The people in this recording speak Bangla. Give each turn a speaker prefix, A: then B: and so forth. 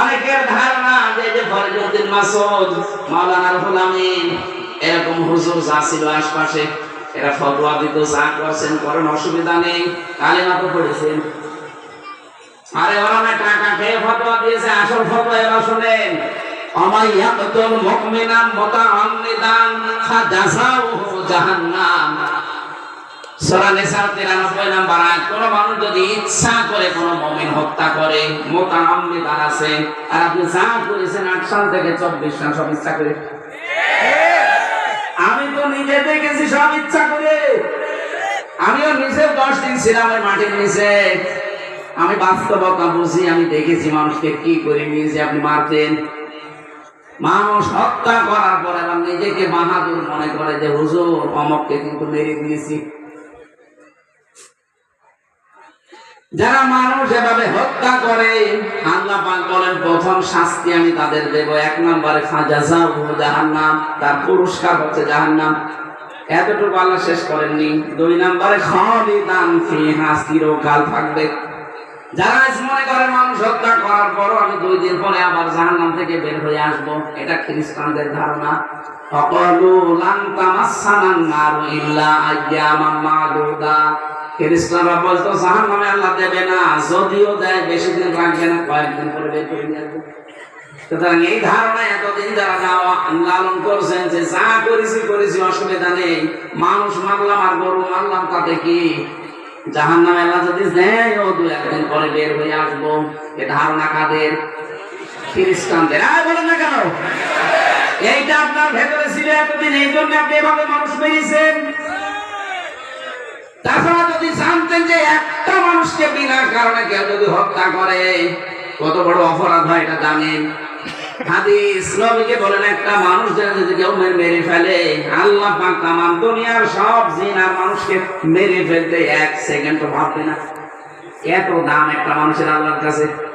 A: অনেকের ধারণা যে যে ফরিদুদ্দিন মাসুদ মাওলানা রুহুল আমিন, এরকম হুজুর যা ছিল আশপাশে, এরা ফতোয়া দিত, যা করছেন করেন, অসুবিধা নেই, কালেমা তো পড়েছেন। আরে ওরা না টাকা খেয়ে ফতোয়া দিয়েছে, আসল ফতোয়া এবার শুনেন। আমায় ইয়াকতুল মুমিনান মুতাআম্মিদান ফাজাযাউহু জাহান্নাম। সূরা নিসার 93 নাম্বার আয়াত, কোন মানুষ যদি ইচ্ছা করে কোন মুমিন হত্যা করে মুতাআম্মিদান আছে, আর আপনি যা করেছেন 8 সাল থেকে 24 সাল সব ইচ্ছা করে। আমি আমিও দিন মাটির নিচে। আমি বাস্তবতা বুঝি, আমি দেখেছি মানুষকে কি করে নিয়েছে আপনি মারতেন। মানুষ হত্যা করার পর নিজেকে বাহাদুর মনে করে যে, হুজুর, অমককে কিন্তু মেরে দিয়েছি। যারা মানুষ এভাবে হত্যা করে, আল্লাহ পাক বলেন, প্রথম শাস্তি আমি তাদের দেব। এক নম্বরে জাহান্নাম, তার পুরস্কার হচ্ছে জাহান্নাম। এতটুকু আল্লাহ শেষ করেননি। দুই নম্বরে, খালিদান ফিহা, চিরকাল থাকবে। যারা আজ মনে করে মানুষ হত্যা করার পরও আমি দুই দিন পরে আবার জাহান্নাম থেকে বের হয়ে আসব। এটা খ্রিস্টানদের ধারণা। খ্রিস্টানরা বলতো, জাহান্নামে আল্লাহ দেবে না, যদিও দেয়, বেশি দিন লাগবে না, কয়েকদিন পরে বের সুতরাং এই ধারণা এতদিন যারা লালন করছেন যে যা করেছি করেছি, অসুবিধা নেই। মানুষ মারলাম আর গরু মারলাম, তাতে কি জাহান নামে আল্লাহ যদি ও দু একদিন পরে বের হয়ে আসব। এ ধারণা কাদের? খ্রিস্টানদের। বলেন না কেন? এইটা আপনার ভেতরে ছিল এতদিন, এই জন্য আপনি এভাবে মানুষ পেয়েছেন তাছাড়া যদি জানতেন যে একটা মানুষকে বিনা কারণে কেউ যদি হত্যা করে, কত বড় অপরাধ হয় এটা জানেন। একটা মানুষ কেউ মেরে ফেলে, আল্লাহ দুনিয়ার সব মানুষকে মেরে ফেলতে এক সেকেন্ড ভাববে না। এত দাম একটা মানুষের আল্লাহর কাছে।